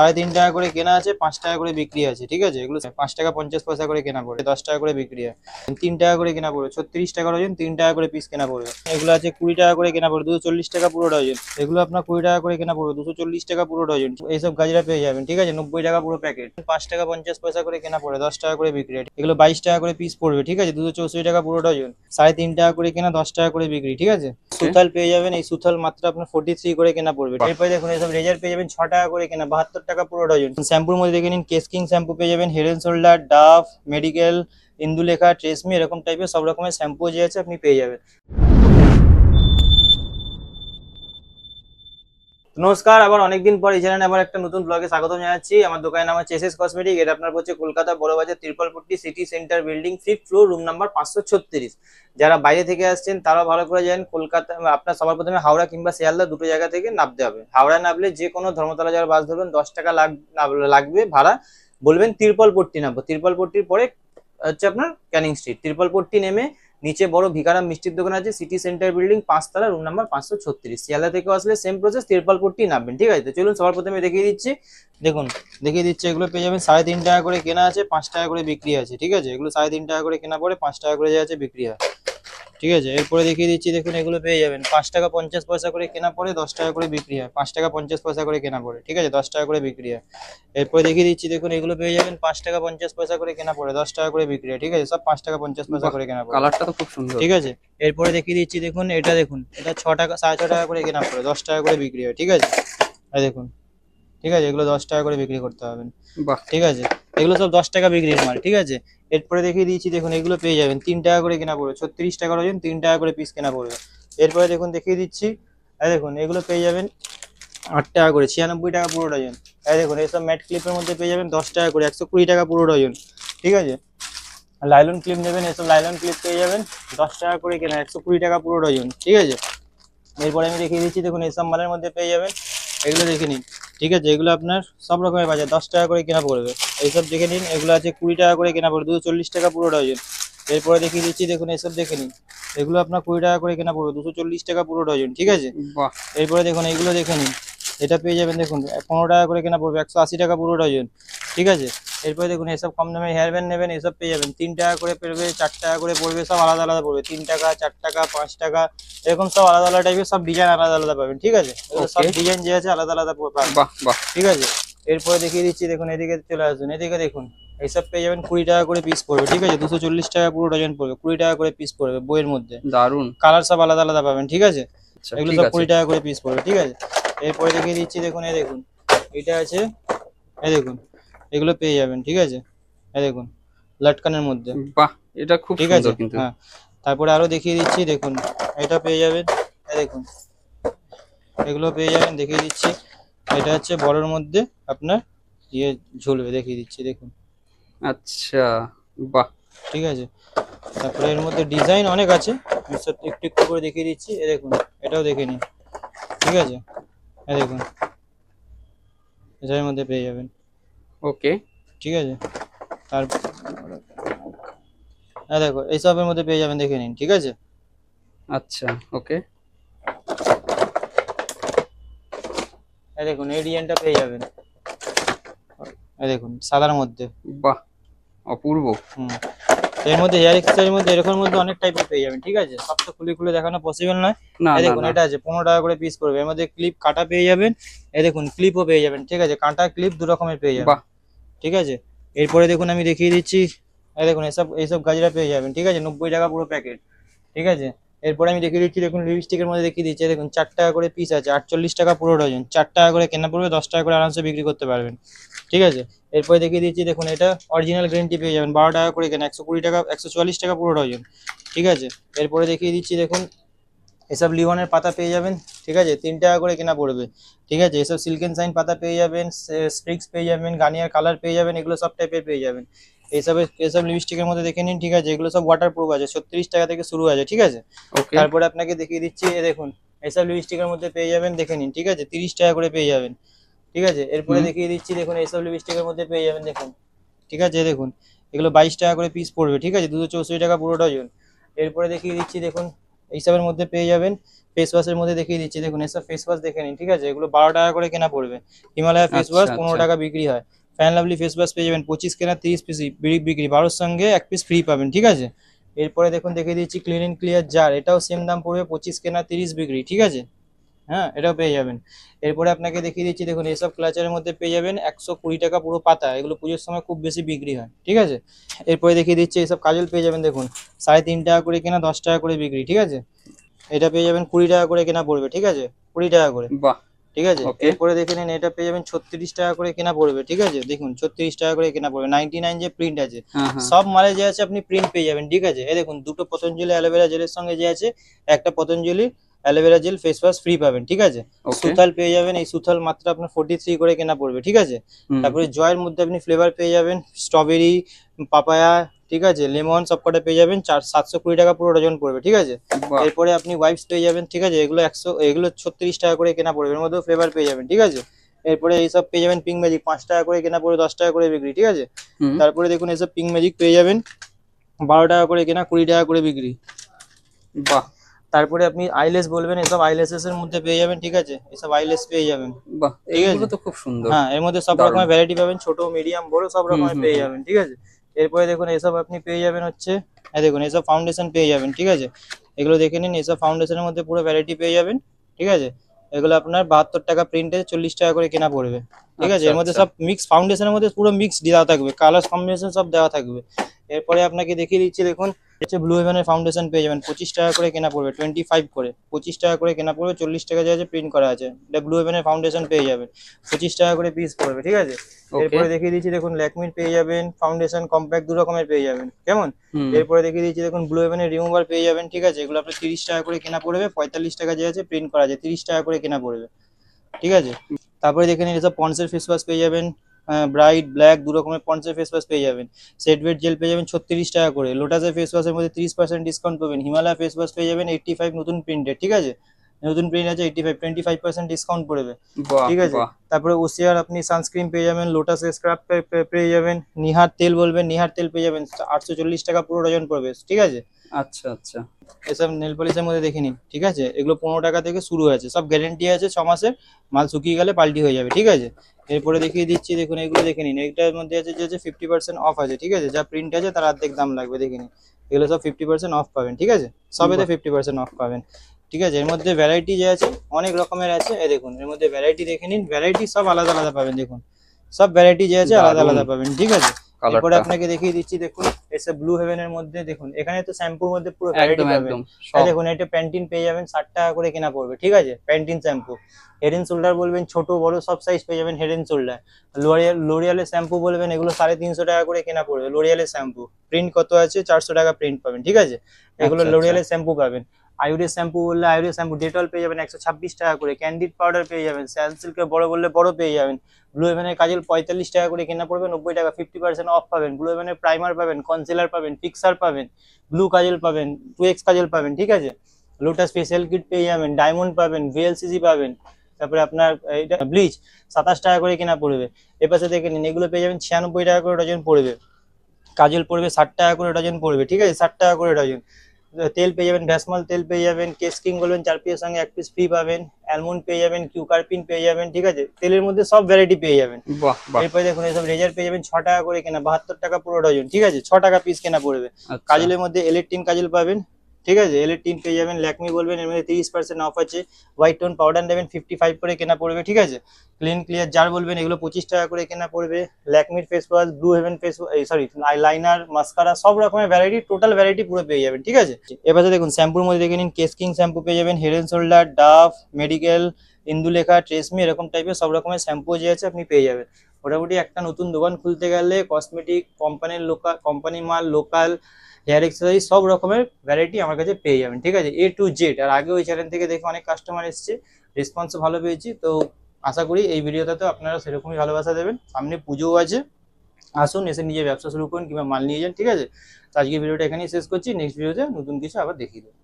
সাড়ে তিন টাকা করে কেনা আছে পাঁচ টাকা করে বিক্রি আছে ঠিক আছে এগুলো পাঁচ টাকা পঞ্চাশ পয়সা করে কেনা পড়ে দশ টাকা করে বিক্রি হয় তিন টাকা করে কেনা পড়বে ছত্রিশ টাকা ডজন তিন টাকা করে পিস কেনা পড়বে এগুলো আছে কুড়ি টাকা করে কেনা পড়বে দুশো চল্লিশ টাকা পুরো ডজন এগুলো আপনার কুড়ি টাকা করে কেনা পড়বে দুশো চল্লিশ টাকা পুরো ডজন এইসব গাজরা পেয়ে যাবেন ঠিক আছে নব্বই টাকা পুরো প্যাকেট পাঁচ টাকা পঞ্চাশ পয়সা করে কেনা পড়ে দশ টাকা করে বিক্রি এগুলো বাইশ টাকা করে পিস পড়বে ঠিক আছে দুশো চৌষট্টি টাকা পুরো ডজন সাড়ে তিন টাকা করে কেনা দশ টাকা করে বিক্রি ঠিক আছে সুথাল পেয়ে যাবেন এই সুথাল মাত্র আপনার ফোর্টি থ্রি করে কেনা পড়বে এরপরে দেখুন এইসব রেজার পেয়ে যাবেন ছ টাকা করে কেনা বাহাত্তর টাকা পুরো ডজন। শ্যাম্পুর মধ্যে দেখে নিন কেসকিং শ্যাম্পু পেয়ে যাবেন Head and Shoulder Dove medical Indulekha Tresemme এরকম টাইপের সব রকমের শ্যাম্পু যে আছে আপনি পেয়ে যাবেন। নমস্কার, আবার অনেকদিন পর এই চ্যানেলে আবার একটা নতুন ব্লগে স্বাগত জানাচ্ছি। আমার দোকানের নাম হচ্ছে এসএস কসমেটিক এটা আপনার হচ্ছে Kolkata Burrabazar Tripolpatti city centre building fifth floor room number পাঁচশো ছত্রিশ। যারা বাইরে থেকে আসছেন, তারাও ভালো করে জানেন, কলকাতা, আপনার সবার প্রথমে হাওড়া কিংবা শিয়ালদা দুটো জায়গা থেকে নামতে হবে। হাওড়া নামলে যে কোনো ধর্মতলা যাওয়ার বাস ধরবেন, দশ টাকা লাগ- লাগ- লাগবে ভাড়া। বলবেন তিরপলপট্টি নামবো। তিরপলপট্টির পরে হচ্ছে আপনার ক্যানিং স্ট্রিট তিরপলপট্টি নেমে নিচে বড় ভিকারাম মিষ্টির দোকান আছে সিটি সেন্টার বিল্ডিং পাঁচতলা রুম নাম্বার পাঁচশো ছত্রিশ। শিয়ালদা থেকে আসলে সেম প্রসেস তিরপালপট্টি নামবেন, ঠিক আছে? তো চলুন, সবার প্রথমে দেখিয়ে দিচ্ছি। দেখুন, দেখিয়ে দিচ্ছি, এগুলো পেয়ে যাবেন, সাড়ে তিন টাকা করে কেনা আছে, পাঁচ টাকা করে বিক্রি আছে, ঠিক আছে? এগুলো সাড়ে তিন টাকা করে কেনা পরে পাঁচ টাকা করে আছে বিক্রি হয়, ঠিক আছে? এরপরে দেখিয়ে দিচ্ছি, দেখুন, এগুলো পেয়ে যাবেন, পাঁচ টাকা পঞ্চাশ পয়সা করে কেনা পরে দশ টাকা করে বিক্রি হয়, পাঁচ টাকা পঞ্চাশ পয়সা করে কেনা পরে ঠিক আছে? দশ টাকা করে বিক্রি হয়। এরপরে দেখিয়ে দিচ্ছি দেখুন এগুলো পেয়ে যাবেন পাঁচ টাকা পঞ্চাশ পয়সা করে কেনা পড়ে দশ টাকা করে বিক্রি ঠিক আছে? সব পাঁচ টাকা পঞ্চাশ পয়সা করে কেনা পড়ে। কালারটা তো খুব সুন্দর। ঠিক আছে? এরপরে দেখিয়ে দিচ্ছি দেখুন এটা দেখুন এটা ছ টাকা সাড়ে ছ টাকা করে কেনা পড়ে দশ টাকা করে বিক্রি হয় ঠিক আছে? এই দেখুন ঠিক আছে? এগুলো দশ টাকা করে বিক্রি করতে হবে ঠিক আছে? এগুলো সব দশ টাকা বিক্রির মাল ঠিক আছে? এরপরে দেখিয়ে দিয়েছি দেখুন এগুলো পেয়ে যাবেন তিন টাকা করে কেনা পড়বে ছত্রিশ টাকা ডজন তিন টাকা করে পিস কেনা পড়বে। এরপরে দেখুন দেখিয়ে দিচ্ছি এই দেখুন এগুলো পেয়ে যাবেন আট টাকা করে ছিয়ানব্বই টাকা পুরো ডজন। এই দেখুন এইসব ম্যাট ক্লিপের মধ্যে পেয়ে যাবেন দশ টাকা করে একশো কুড়ি টাকা পুরো ডজন ঠিক আছে? লাইলন ক্লিপ নেবেন এসব লাইলন ক্লিপ পেয়ে যাবেন দশ টাকা করে কেনা একশো কুড়ি টাকা পুরো ডজন ঠিক আছে? এরপরে আমি দেখিয়ে দিচ্ছি দেখুন এইসব মালের মধ্যে পেয়ে যাবেন এগুলো দেখে নিন ঠিক আছে? এগুলো আপনার সব রকমের বাজার দশ টাকা করে কেনা পড়বে এইসব দেখে নিন এগুলো আছে কুড়ি টাকা করে কেনা পড়বে দুশো চল্লিশ টাকা পুরো ডজন এরপরে দেখিয়ে দিচ্ছি দেখুন এসব দেখে নিন এগুলো আপনার কুড়ি টাকা করে কেনা পড়বে দুশো চল্লিশ টাকা পুরো ডজন ঠিক আছে? বাহ! এরপরে দেখুন এইগুলো দেখে নিন এটা পেয়ে যাবেন দেখুন পনেরো টাকা করে কেনা পড়বে একশো আশি টাকা পুরো ডজন ঠিক আছে? এরপরে দেখুন এসব কম দামে হেয়ার ব্যান্ড নেবেন এসব পেয়ে যাবেন তিন টাকা করে পড়বে চার টাকা করে পড়বে সব আলাদা আলাদা পড়বে তিন টাকা চার টাকা পাঁচ টাকা এরকম সব আলাদা আলাদা টাইপের সব ডিজাইন আলাদা আলাদা পাবেন ঠিক আছে? সব ডিজাইন যে আছে আলাদা আলাদা পাবেন বাহ বাহ। ঠিক আছে? এরপরে দেখিয়ে দিচ্ছি দেখুন এদিকে চলে আসুন এদিকে দেখুন এইসব পেয়ে যাবেন কুড়ি টাকা করে পিস পড়বে ঠিক আছে? দুশো চল্লিশ টাকা পুরো ডজন পড়বে কুড়ি টাকা করে পিস পড়বে বইয়ের মধ্যে। দারুণ কালার সব আলাদা আলাদা পাবেন ঠিক আছে? আচ্ছা এগুলো সব কুড়ি টাকা করে পিস পড়বে ঠিক আছে? এরপরে দেখিয়ে দিচ্ছি দেখুন এ দেখুন। এটা আছে এই দেখুন এগুলো পেয়ে যাবেন ঠিক আছে? এই দেখুন লটকানের মধ্যে। বাহ এটা খুব ঠিক আছে? হ্যাঁ তারপরে আরও দেখিয়ে দিচ্ছি দেখুন এটা পেয়ে যাবেন এই দেখুন। এগুলো পেয়ে যাবেন দেখিয়ে দিচ্ছি। এটা হচ্ছে বড়ের মধ্যে আপনার ইয়ে ঝুলবে দেখিয়ে দিচ্ছি দেখুন। আচ্ছা বাহ। ঠিক আছে? তারপরে এর মধ্যে ডিজাইন অনেক আছে আমি সব একটু একটু করে দেখিয়ে দিচ্ছি এ দেখুন এটাও দেখে নিন। ঠিক আছে? এ দেখুন। এটার মধ্যে পেয়ে যাবেন। ওকে। ঠিক আছে? তার হ্যাঁ দেখো এইসবের মধ্যে পেয়ে যাবেন দেখে নিন ঠিক আছে? আচ্ছা ওকে। এই দেখুন এই ডিজাইনটা পেয়ে যাবেন। এই দেখুন সাদার মধ্যে। বাহ অপূর্ব। হুম। এর মধ্যে হেয়ার এর মধ্যে এরকম মধ্যে অনেক টাইপের পেয়ে যাবেন ঠিক আছে? সব তো খুলে খুলে দেখানো পসিবল নয়। এই দেখুন এটা আছে পনেরো টাকা করে পিস পড়বে। এর মধ্যে ক্লিপ কাটা পেয়ে যাবেন এই দেখুন ক্লিপও পেয়ে যাবেন ঠিক আছে? কাঁটা ক্লিপ দু রকমের পেয়ে যাবেন বাহ। ঠিক আছে? এরপরে দেখুন আমি দেখিয়ে দিচ্ছি এই দেখুন এসব এইসব গাজরা পেয়ে যাবেন ঠিক আছে? নব্বই টাকা পুরো প্যাকেট ঠিক আছে? এরপরে আমি দেখিয়ে দিচ্ছি, দেখুন লিপস্টিকের মধ্যে দেখিয়ে দিচ্ছি, দেখুন, চার টাকা করে পিস আছে, আটচল্লিশ টাকা পুরো ডজন চার টাকা করে কেনা পড়বে, দশ টাকা করে আরামসে বিক্রি করতে পারবেন, ঠিক আছে? এরপরে দেখিয়ে দিচ্ছি, দেখুন, এটা অরিজিনাল গ্রিন পেয়ে যাবেন, বারো টাকা করে কেনা, একশো কুড়ি টাকা, একশো চুয়াল্লিশ টাকা পুরো ডজন ঠিক আছে? এরপরে দেখিয়ে দিচ্ছি, দেখুন, এসব লিওনের পাতা পেয়ে যাবেন, ঠিক আছে? তিন টাকা করে কেনা পড়বে, ঠিক আছে? এসব সিল্কেন সাইন পাতা পেয়ে যাবেন স্ট্রিক্স পেয়ে যাবেন গার্নিয়ার কালার পেয়ে যাবেন, এগুলো সব টাইপের পেয়ে যাবেন। এইসবের এসব লিপস্টিকের মধ্যে দেখে নিন ঠিক আছে? এগুলো সব ওয়াটার প্রুফ আছে ছত্রিশ টাকা থেকে শুরু আছে ঠিক আছে? তারপরে আপনাকে দেখিয়ে দিচ্ছি এ দেখুন এইসব লিপস্টিকের মধ্যে পেয়ে যাবেন দেখে নিন ঠিক আছে? তিরিশ টাকা করে পেয়ে যাবেন ঠিক আছে? এরপরে দেখিয়ে দিচ্ছি দেখুন এইসব লিপস্টিকের মধ্যে পেয়ে যাবেন দেখুন ঠিক আছে? দেখুন এগুলো বাইশ টাকা করে পিস পড়বে ঠিক আছে? দুশো চৌষট্টি টাকা পুরো ডজন। এরপরে দেখিয়ে দিচ্ছি দেখুন এইসবের মধ্যে পেয়ে যাবেন ফেস ওয়াশের মধ্যে দেখিয়ে দিচ্ছি দেখুন এসব ফেস ওয়াশ দেখে নিন ঠিক আছে? এগুলো বারো টাকা করে কেনা পড়বে। হিমালয়া ফেস আচ্ছা, ওয়াশ পনেরো আচ্ছা। টাকা বিক্রি হয়। ফ্যান লাভলি ফেস ওয়াশ পেয়ে যাবেন পঁচিশ কেনা তিরিশ পিস বিক্রি, বারোর সঙ্গে এক পিস ফ্রি পাবেন, ঠিক আছে? এরপরে দেখুন, দেখিয়ে দিচ্ছি ক্লিন এন্ড ক্লিয়ার জার এটাও সেম দাম পড়বে পঁচিশ কেনা তিরিশ বিক্রি, ঠিক আছে? হ্যাঁ এটাও পেয়ে যাবেন। এরপরে আপনাকে দেখিয়ে দিচ্ছি, দেখুন এসব ক্লাচারের মধ্যে পেয়ে যাবেন একশো কুড়ি টাকা পুরো পাতা, এগুলো পুজোর সময় খুব বেশি বিক্রি হয়, ঠিক আছে? এরপরে দেখিয়ে দিচ্ছি এসব কাজল পেয়ে যাবেন, দেখুন, সাড়ে তিন টাকা করে কেনা, দশ টাকা করে বিক্রি, ঠিক আছে? এটা পেয়ে যাবেন কুড়ি টাকা করে কেনা পড়বে, ঠিক আছে? কুড়ি টাকা করে। বাহ ঠিক আছে? এরপরে দেখে নিন এটা পেয়ে যাবেন ছত্রিশ টাকা করে কেনা পড়বে ঠিক আছে? দেখুন ছত্রিশ টাকা করে কেনা পড়বে। নাইনটি নাইন যে প্রিন্ট আছে হ্যাঁ হ্যাঁ। সব মালে যে আছে আপনি প্রিন্ট পেয়ে যাবেন ঠিক আছে? এই দেখুন দুটো পতঞ্জলি অ্যালোভেরা জেলের সঙ্গে যে আছে একটা Patanjali aloe vera gel face wash free পাবেন ঠিক আছে? সুথাল পেয়ে যাবেন এই সুথাল মাত্র আপনার ফোর্টি থ্রি করে কেনা পড়বে ঠিক আছে? তারপরে জয়ের মধ্যে আপনি ফ্লেভার পেয়ে যাবেন স্ট্রবেরি পাপায়া ঠিক আছে? লেমন সব কটা পেয়ে যাবেন চার সাতশো কুড়ি টাকা পুরো ডজন পড়বে ঠিক আছে? এরপরে আপনি ওয়াইপস পেয়ে যাবেন ঠিক আছে? এগুলো একশো এগুলো ছত্রিশ টাকা করে কেনা পড়বে এর মধ্যেও ফ্লেভার পেয়ে যাবেন ঠিক আছে? এরপরে এইসব পেয়ে যাবেন পিঙ্ক ম্যাজিক পাঁচ টাকা করে কেনা পড়বে দশ টাকা করে বিক্রি ঠিক আছে? তারপরে দেখুন এসব পিঙ্ক ম্যাজিক পেয়ে যাবেন বারো টাকা করে কেনা কুড়ি টাকা করে বিক্রি। বাহ। তারপরে আপনি আইলেস বলবেন এসব আইলেসেস এর মধ্যে পেয়ে যাবেন ঠিক আছে? এসব আইলেস পেয়ে যাবেন। বাহ এগুলো তো খুব সুন্দর। হ্যাঁ এর মধ্যে সব রকমের ভ্যারাইটি পাবেন ছোট মিডিয়াম বড় সব রকমের পেয়ে যাবেন ঠিক আছে? এরপরে দেখুন এসব আপনি পেয়ে যাবেন হচ্ছে হ্যাঁ দেখুন এসব ফাউন্ডেশন পেয়ে যাবেন ঠিক আছে? এগুলো দেখে নিন এসব ফাউন্ডেশনের মধ্যে পুরো ভ্যারাইটি পেয়ে যাবেন ঠিক আছে? এগুলো আপনার বাহাত্তর টাকা প্রিন্টে চল্লিশ টাকা করে কেনা পড়বে ঠিক আছে? আচ্ছা, এর মধ্যে আচ্ছা। সব মিক্স ফাউন্ডেশনের মধ্যে পুরো মিক্স দেওয়া থাকবে কালার কম্বিনেশন সব দেওয়া থাকবে। এরপরে আপনাকে দেখিয়ে দিচ্ছি দেখুন হচ্ছে ব্লু হেভেনের ফাউন্ডেশন পেয়ে যাবেন পঁচিশ টাকা করে কেনা পড়বে টোয়েন্টি ফাইভ করে পঁচিশ টাকা করে কেনা পড়বে চল্লিশ টাকা যে আছে প্রিন্ট করা আছে এটা ব্লু হেভেনের ফাউন্ডেশন পেয়ে যাবেন পঁচিশ টাকা করে পিস পড়বে ঠিক আছে? এরপরে দেখিয়ে দিচ্ছি দেখুন ল্যাকমির পেয়ে যাবেন ফাউন্ডেশন কম্প্যাক্ট দু রকমের পেয়ে যাবেন কেমন? এরপরে দেখিয়ে দিচ্ছি দেখুন ব্লু হেভেনের রিমুভার পেয়ে যাবেন ঠিক আছে? এগুলো আপনার তিরিশ টাকা করে কেনা পড়বে পঁয়তাল্লিশ টাকা যে আছে প্রিন্ট করা আছে তিরিশ টাকা করে কেনা পড়বে ঠিক আছে? তারপরে দেখে নিন এসব পন্সের ফেস ওয়াশ পেয়ে যাবেন ব্রাইট ব্ল্যাক দু রকমের পঞ্চাশ ফেস ওয়াশ পেয়ে যাবেন। সেট ওয়েট জেল পেয়ে যাবেন ছত্রিশ টাকা করে। লোটাসের ফেস ওয়াশের মধ্যে ত্রিশ পার্সেন্ট ডিসকাউন্ট পাবেন। হিমালয় ফেস ওয়াশ পেয়ে যাবেন এইট্টি ফাইভ নতুন প্রিন্টের ঠিক আছে? নতুন প্রিন্ট আছে eighty five twenty five percent discount পড়বে ঠিক আছে? তারপরে ওসিআর আপনি সানস্ক্রিন পেয়ে যাবেন লোটাসের স্ক্রাব পেয়ে যাবেন নিহার তেল বলবেন নিহার তেল পেয়ে যাবেন আটশো চল্লিশ টাকা পুরো ডজন পড়বে ঠিক আছে? আচ্ছা আচ্ছা। এসব নেল পলিশের মধ্যে দেখে নিন ঠিক আছে? এগুলো পনেরো টাকা থেকে শুরু আছে সব গ্যারেন্টি আছে ছ মাসের মাল শুকিয়ে গেলে পাল্টি হয়ে যাবে ঠিক আছে? এরপরে দেখিয়ে দিচ্ছি দেখুন এগুলো দেখে নিন এইটার মধ্যে আছে যে ফিফটি পার্সেন্ট অফ আছে ঠিক আছে? যা প্রিন্ট আছে তার অর্ধেক দাম লাগবে দেখে নিন। এগুলো সব ফিফটি পার্সেন্ট অফ পাবেন ঠিক আছে? সবেতে। ফিফটি পার্সেন্ট অফ পাবেন। ঠিক আছে? এর মধ্যে ভ্যারাইটি যে আছে অনেক রকমের আছে। এই দেখুন এর মধ্যে ভ্যারাইটি দেখে নিন। ভ্যারাইটি সব আলাদা আলাদা পাবেন দেখুন। সব ভ্যারাইটি যে আছে আলাদা আলাদা পাবেন ঠিক আছে? এরপরে কালারটা আপনাকে দেখিয়ে দিচ্ছি দেখুন এসে ব্লু হেভেনের মধ্যে দেখুন এখানে তো শ্যাম্পুর মধ্যে পুরো ভ্যারাইটি পাবেন। দেখুন এটা প্যান্টিন পেয়ে যাবেন ষাট টাকা করে কেনা পড়বে ঠিক আছে? Pantene shampoo head and shoulders বলবেন ছোট বড় সব সাইজ পেয়ে যাবেন হেড এন্ড শোল্ডার লোরিয়াল লোরিয়ালের শ্যাম্পু বলবেন এগুলো সাড়ে তিনশো টাকা করে কেনা পড়বে। লোরিয়ালের শ্যাম্পু প্রিন্ট কত আছে? চারশো টাকা প্রিন্ট পাবেন ঠিক আছে? এগুলো আচ্ছা, লোরিয়ালের শ্যাম্পু পাবেন। আয়ুরের শ্যাম্পু বললে আয়ুরের শ্যাম্পু ডেটল পেয়ে যাবেন একশো ছাব্বিশ টাকা করে। ক্যান্ডিড পাউডার পেয়ে যাবেন স্যাল সিল্কের বড় বললে বড় পেয়ে যাবেন। ব্লু হেভেনের কাজল পঁয়তাল্লিশ টাকা করে কেনা পড়বে, নব্বই টাকা ফিফটি পার্সেন্ট অফ পাবেন। ব্লু হেভেনের প্রাইমার পাবেন কনসিলার পাবেন ফিক্সার পাবেন ব্লু কাজল পাবেন টু এক্স কাজল পাবেন, ঠিক আছে? লোটাস স্পেশাল কিট পেয়ে যাবেন ডায়মন্ড পাবেন ভিএলসিসি পাবেন, তারপরে আপনার এটা ব্লিচ সাতাশ টাকা করে কেনা পড়বে। এপাশে দেখে নিন, এগুলো পেয়ে যাবেন ছিয়ানব্বই টাকা করে ডজন পড়বে। কাজল পড়বে ষাট টাকা করে ডজন পড়বে, ঠিক আছে? ষাট টাকা করে ডজন। তেল পেয়ে যাবেন ভ্যাসমল তেল পেয়ে যাবেন কেসকিং বলবেন চার পিসের সঙ্গে এক পিস ফ্রি পাবেন অ্যালমন্ড পেয়ে যাবেন কিউকারপিন পেয়ে যাবেন ঠিক আছে? তেলের মধ্যে সব ভ্যারাইটি পেয়ে যাবেন। এরপরে দেখুন এসব রেজার পেয়ে যাবেন ছ টাকা করে কেনা বাহাত্তর টাকা পুরো ডজন ঠিক আছে? ছ টাকা পিস কেনা পড়বে। আচ্ছা। কাজলের মধ্যে ইলেকট্রিন কাজল পাবেন ঠিক আছে? ইলেকট্রিন পেয়ে যাবেন, ল্যাকমি বলবেন, এর মধ্যে তিরিশ পার্সেন্ট অফ আছে হোয়াইট টোন পাউডার নেবেন ফিফটি ফাইভ করে কেনা পড়বে, ঠিক আছে? ক্লিন ক্লিয়ার জার বলবেন, এগুলো পঁচিশ টাকা করে কেনা পড়বে। ল্যাকমির face wash blue heaven face sorry liner mascara সব রকমের ভ্যারাইটি টোটাল ভ্যারাইটি পুরো পেয়ে যাবেন, ঠিক আছে? এবারে দেখুন শ্যাম্পুর মধ্যে দেখে নিন কেস কিং শ্যাম্পু পেয়ে যাবেন head and shoulders Duff medical Indulekha Tresemme এরকম টাইপের সব রকমের শ্যাম্পু যে আছে আপনি পেয়ে যাবেন। মোটামুটি একটা নতুন দোকান খুলতে গেলে কসমেটিক কোম্পানির লোকাল কোম্পানি মাল লোকাল হেয়ার এক্সারসাইজ সব রকমের ভ্যারাইটি আমার কাছে পেয়ে যাবেন, ঠিক আছে? এ টু জেড আর আগে ওই চ্যানেল থেকে দেখে অনেক কাস্টমার এসছে রেসপন্স ভালো পেয়েছি, তো আশা করি এই ভিডিওটাতেও আপনারা সেরকমই ভালোবাসা দেবেন। সামনে পুজোও আছে, আসুন, এসে নিজে ব্যবসা শুরু করুন কিংবা মাল নিয়ে যান, ঠিক আছে? তো আজকে ভিডিওটা এখানেই শেষ করছি নেক্সট ভিডিওতে নতুন কিছু আবার দেখিয়ে দেবো।